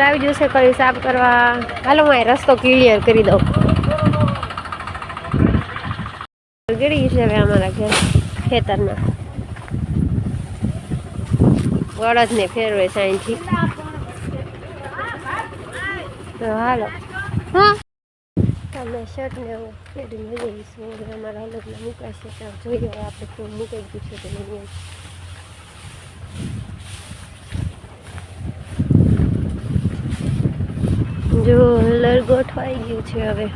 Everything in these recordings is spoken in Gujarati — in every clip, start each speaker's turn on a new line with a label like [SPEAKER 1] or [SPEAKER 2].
[SPEAKER 1] ટ્રેક્ટર આવી જશે, કઈ સાફ કરવા. હાલો, હું રસ્તો ક્લિયર કરી દઉં. ગળી છે હવે અમારા ઘેર, ખેતરમાં. બળદને ફેરવે છે તો હાલો. અમે શર્ટ ને એવું પહેરીને જઈશું અમારા અલગ મૂકાશે ત્યાં જોઈએ આપણે મુકાઈ ગયું છે કે નહીં. જો હલર ગોઠવાઈ ગયું છે હવે.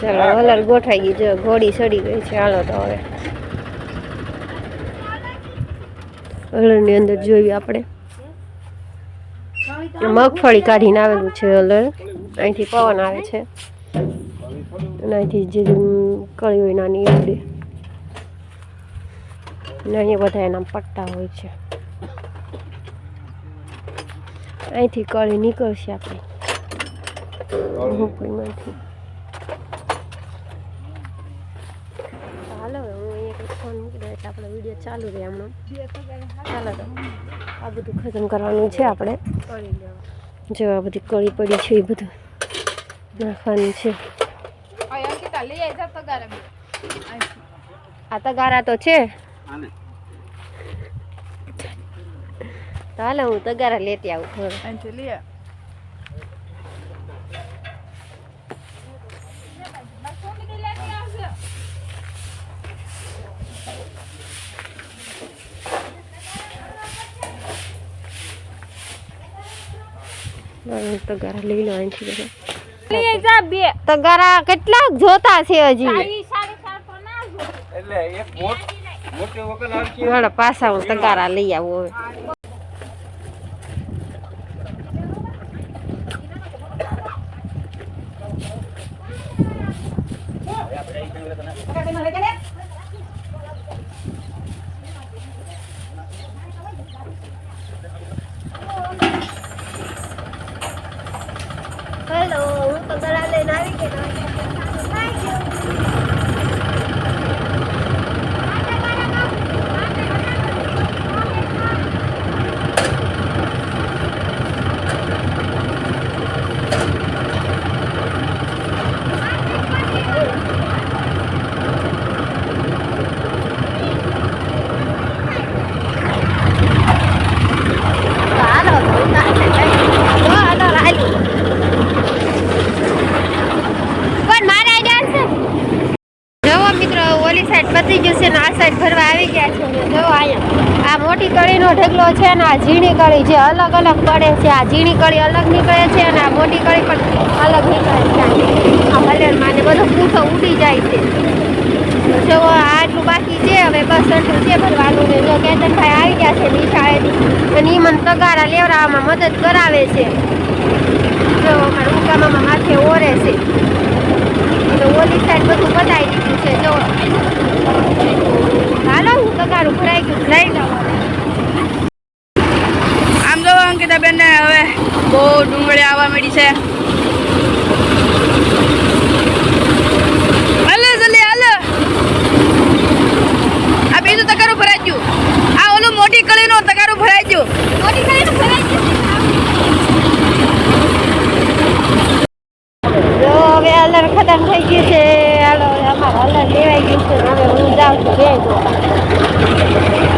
[SPEAKER 1] ચાલો હલર ગોઠવાઈ ગયું જો ઘોડી ચડી ગઈ છે. હાલો તો હવે. હલરની અંદર જોઈએ આપણે. મગફળી કાઢીને આવેલું છે હલર. અહીંથી પવન આવે છે. અહીંથી જે કળી હોય નાની એ ઉડે અને અહીંયા બધા એના પટ્ટા હોય છે અહીંથી કળી નીકળશે આપણે મગફળીમાંથી હાલો હું અહીંયા ફોન મૂકી એટલે આપણો વીડિયો ચાલુ રહે હમણાં ચાલો તો આ બધું ખતમ કરવાનું છે આપણે જો આ બધી કળી પડી છે એ બધું નાખવાનું છે આ તગારા તો છે. તો હાલો હું તગારા લેતી આવું થોડું. હું તગારા લઈ લો અહીંથી બધા. તગારા કેટલાક જોતા છે હજી.
[SPEAKER 2] એટલે એક મોટ મોટી વખત આવશે
[SPEAKER 1] હાલો પાછા હું તગારા લઈ આવું હવે. હેલો હું તગારા લઈને આવી ગઈ હાલો હાલો હાલો કોણ મારે આઈડિયા છે જુઓ મિત્રો ઓલી સાઈડ પતી ગયું છે ને આ સાઈડ ભરવા આવી ગયા છે જુઓ અહીંયા. આ મોટી કળીનો ઢગલો છે ને આ ઝીણી કળી જે અલગ અલગ પડે છે. આ ઝીણી કળી અલગ નીકળે છે અને આ મોટી કળી પણ અલગ નીકળે છે. આ હલેરમાં ને બધો પૂઠો ઉડી જાય છે. જો આટલું બાકી છે, હવે બસ આટલું છે ભરવાનું ને જો કેતનભાઈ આવી ગયા છે નિશાળેથી. અને એ મને તગારા લેવડાવવામાં મદદ કરાવે છે જો અમારા ઉકામામાં માથે ઓરે છે તો ઓલી સાઈડ બધું બતાવી દીધું છે જો હાલો હું તગારું ભરાઈ ગયું લઈ લઉં
[SPEAKER 3] આમ જો અંકિતા બેન ને હવે બહુ ડુંગળી આવવા મળી છે હાલે જલ્દી હાલે આ બીજું તગારું ભરાઈ ગયું આ ઓલું મોટી કળીનું તગારું ભરાઈ ગયું મોટી કળીનું ભરાઈ
[SPEAKER 1] જો હવે ખતમ થઈ ગયું છે. હાલો, અમારે અલર લેવાઈ ગયું છે. હવે હું જાઉં છું બે